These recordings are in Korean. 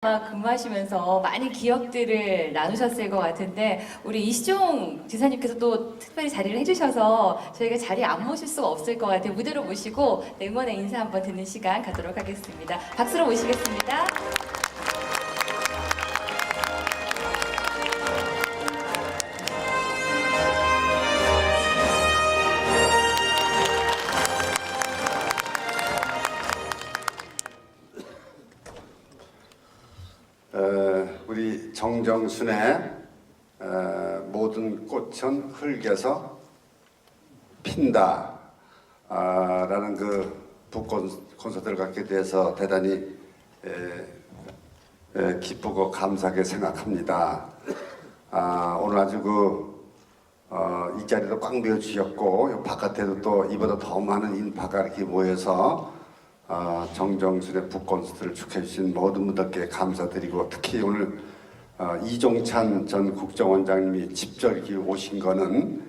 아마 근무하시면서 많은 기억들을 나누셨을 것 같은데 우리 이시종 지사님께서 또 특별히 자리를 해주셔서 저희가 자리에 안 모실 수가 없을 것 같아요. 무대로 모시고 네, 응원의 인사 한번 듣는 시간 갖도록 하겠습니다. 박수로 모시겠습니다. 정정순의 어, 모든 꽃은 흙에서 핀다 아, 라는 그 북콘 콘서트를 갖게 돼서 대단히 기쁘고 감사하게 생각합니다. 아, 오늘 아주 그, 어, 이 자리도 꽉 메워주셨고 요 바깥에도 또 이보다 더 많은 인파가 이렇게 모여서 어, 정정순의 북콘서트를 축하해 주신 모든 분들께 감사드리고 특히 오늘 어, 이종찬 전 국정원장님이 직접 이렇게 오신 거는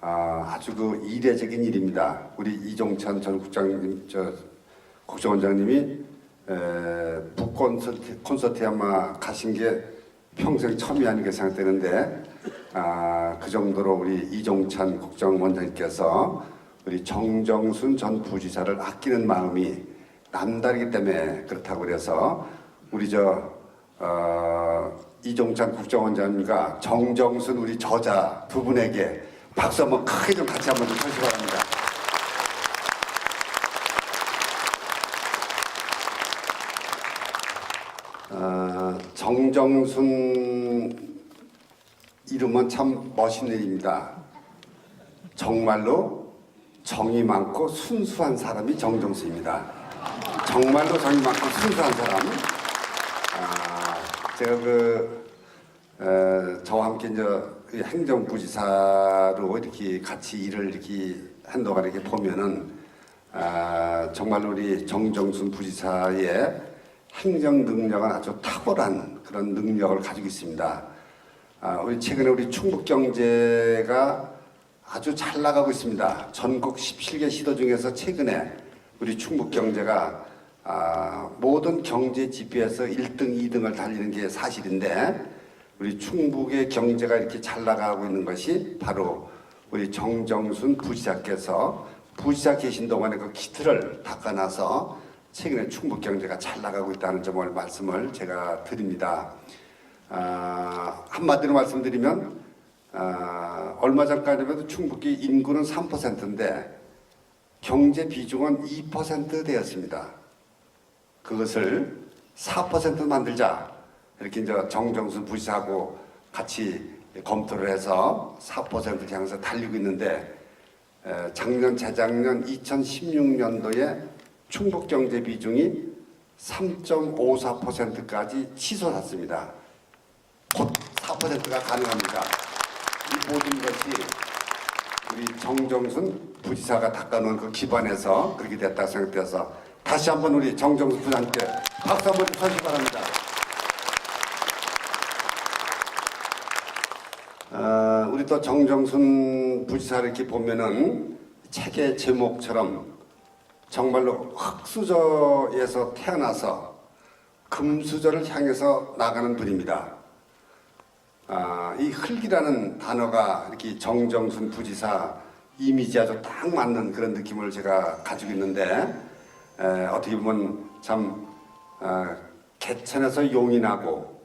아, 아주 그 이례적인 일입니다. 우리 이종찬 전 국장님, 저 국정원장님이 에, 북콘서트 콘서트에 아마 가신 게 평생 처음이 아닌가 생각되는데 아, 그 정도로 우리 이종찬 국정원장님께서 우리 정정순 전 부지사를 아끼는 마음이 남다르기 때문에 그렇다고 그래서 우리 저 어, 이종찬 국정원장님과 정정순 우리 저자 두 분에게 박수 한번 크게 좀 같이 한번 좀 쳐주시 바랍니다. 어, 정정순 이름은 참 멋있는 일입니다. 정말로 정이 많고 순수한 사람이 정정수입니다. 정말로 정이 많고 순수한 사람. 아, 제가 그 에, 저와 함께 이제 이 행정부지사로 이렇게 같이 일을 이렇게 한 동안 이렇게 보면은 아, 정말 우리 정정순 부지사의 행정 능력은 아주 탁월한 그런 능력을 가지고 있습니다. 아, 우리 최근에 우리 충북 경제가 아주 잘 나가고 있습니다. 전국 17개 시도 중에서 최근에 우리 충북 경제가 아, 모든 경제 지표에서 1등, 2등을 달리는 게 사실인데 우리 충북의 경제가 이렇게 잘 나가고 있는 것이 바로 우리 정정순 부지사께서 부지사 계신 동안에 그 기틀을 닦아놔서 최근에 충북 경제가 잘 나가고 있다는 점을 말씀을 제가 드립니다. 아, 한마디로 말씀드리면 아, 얼마 전까지만 해도 충북이 인구는 3%인데 경제 비중은 2% 되었습니다. 그것을 4% 만들자 이렇게 이제 정정순 부지사하고 같이 검토를 해서 4%를 향해서 달리고 있는데 에, 작년 재작년 2016년도에 충북 경제 비중이 3.54%까지 치솟았습니다. 곧 4%가 가능합니다. 이 모든 것이 우리 정정순 부지사가 닦아놓은 그 기반에서 그렇게 됐다 생각돼서 다시 한번 우리 정정순 부장님께 박수 한번 쳐주시기 바랍니다. 어, 우리 또 정정순 부지사를 이렇게 보면은 책의 제목처럼 정말로 흙수저에서 태어나서 금수저를 향해서 나가는 분입니다. 아, 이 흙이라는 단어가 이렇게 정정순 부지사 이미지 아주 딱 맞는 그런 느낌을 제가 가지고 있는데 에, 어떻게 보면 참 아, 개천에서 용이 나고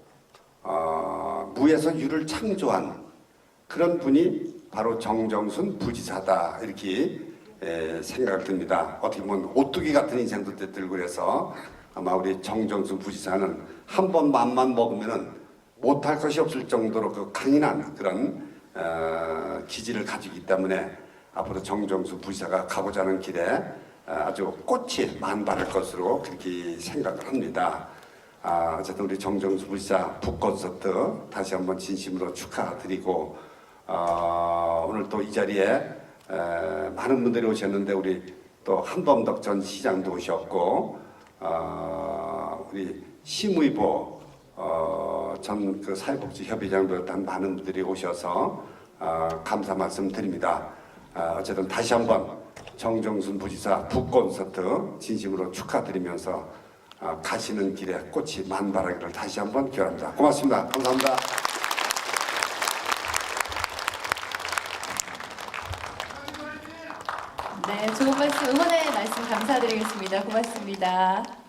어, 무에서 유를 창조한 그런 분이 바로 정정순 부지사다 이렇게 에, 생각이 듭니다. 어떻게 보면 오뚜기 같은 인생도 들고 그래서 아마 우리 정정순 부지사는 한 번 맘만 먹으면은 못할 것이 없을 정도로 그 강인한 그런 어, 기질을 가지고 있기 때문에 앞으로 정정수 부지사가 가고자 하는 길에 어, 아주 꽃이 만발할 것으로 그렇게 생각을 합니다. 아, 어쨌든 우리 정정수 부지사 북콘서트 다시 한번 진심으로 축하드리고 어, 오늘 또 이 자리에 에, 많은 분들이 오셨는데 우리 또 한범덕 전 시장도 오셨고 어, 우리 심의보 어, 전 그 사회복지협의장도 비롯한 많은 분들이 오셔서 어, 감사 말씀 드립니다. 어, 어쨌든 다시 한번 정정순 부지사 북콘서트 진심으로 축하드리면서 어, 가시는 길에 꽃이 만발하기를 다시 한번 기원합니다. 고맙습니다. 감사합니다. 네, 좋은 말씀, 응원의 말씀 감사드리겠습니다. 고맙습니다.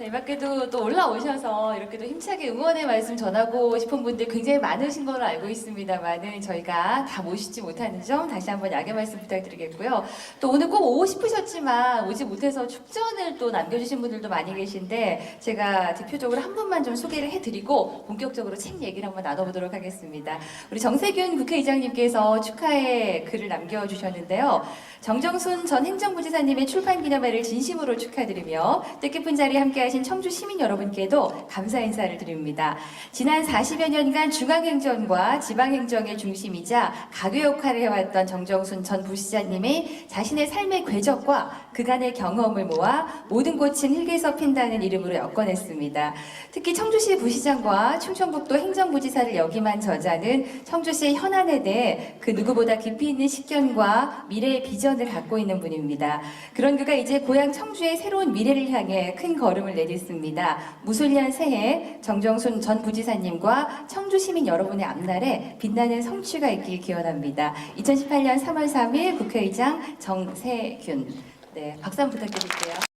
자, 이 밖에도 또 올라오셔서 이렇게 또 힘차게 응원의 말씀 전하고 싶은 분들 굉장히 많으신 걸로 알고 있습니다만은 저희가 다 모시지 못하는 점 다시 한번 양해 말씀 부탁드리겠고요. 또 오늘 꼭 오고 싶으셨지만 오지 못해서 축전을 또 남겨주신 분들도 많이 계신데 제가 대표적으로 한 분만 좀 소개를 해드리고 본격적으로 책 얘기를 한번 나눠보도록 하겠습니다. 우리 정세균 국회의장님께서 축하의 글을 남겨주셨는데요. 정정순 전 행정부지사님의 출판 기념회를 진심으로 축하드리며 뜻깊은 자리에 함께 하신 청주 시민 여러분께도 감사 인사를 드립니다. 지난 40여 년간 중앙행정과 지방행정의 중심이자 가교 역할을 해왔던 정정순 전 부시장님이 자신의 삶의 궤적과 그간의 경험을 모아 모든 꽃은 흙에서 핀다는 이름으로 엮어냈습니다. 특히 청주시 부시장과 충청북도 행정부지사를 역임한 저자는 청주시의 현안에 대해 그 누구보다 깊이 있는 식견과 미래의 비전을 갖고 있는 분입니다. 그런 그가 이제 고향 청주의 새로운 미래를 향해 큰 걸음을 내딛습니다. 무술년 새해 정정순 전 부지사님과 청주 시민 여러분의 앞날에 빛나는 성취가 있길 기원합니다. 2018년 3월 3일 국회의장 정세균. 네, 박수 한번 부탁드릴게요.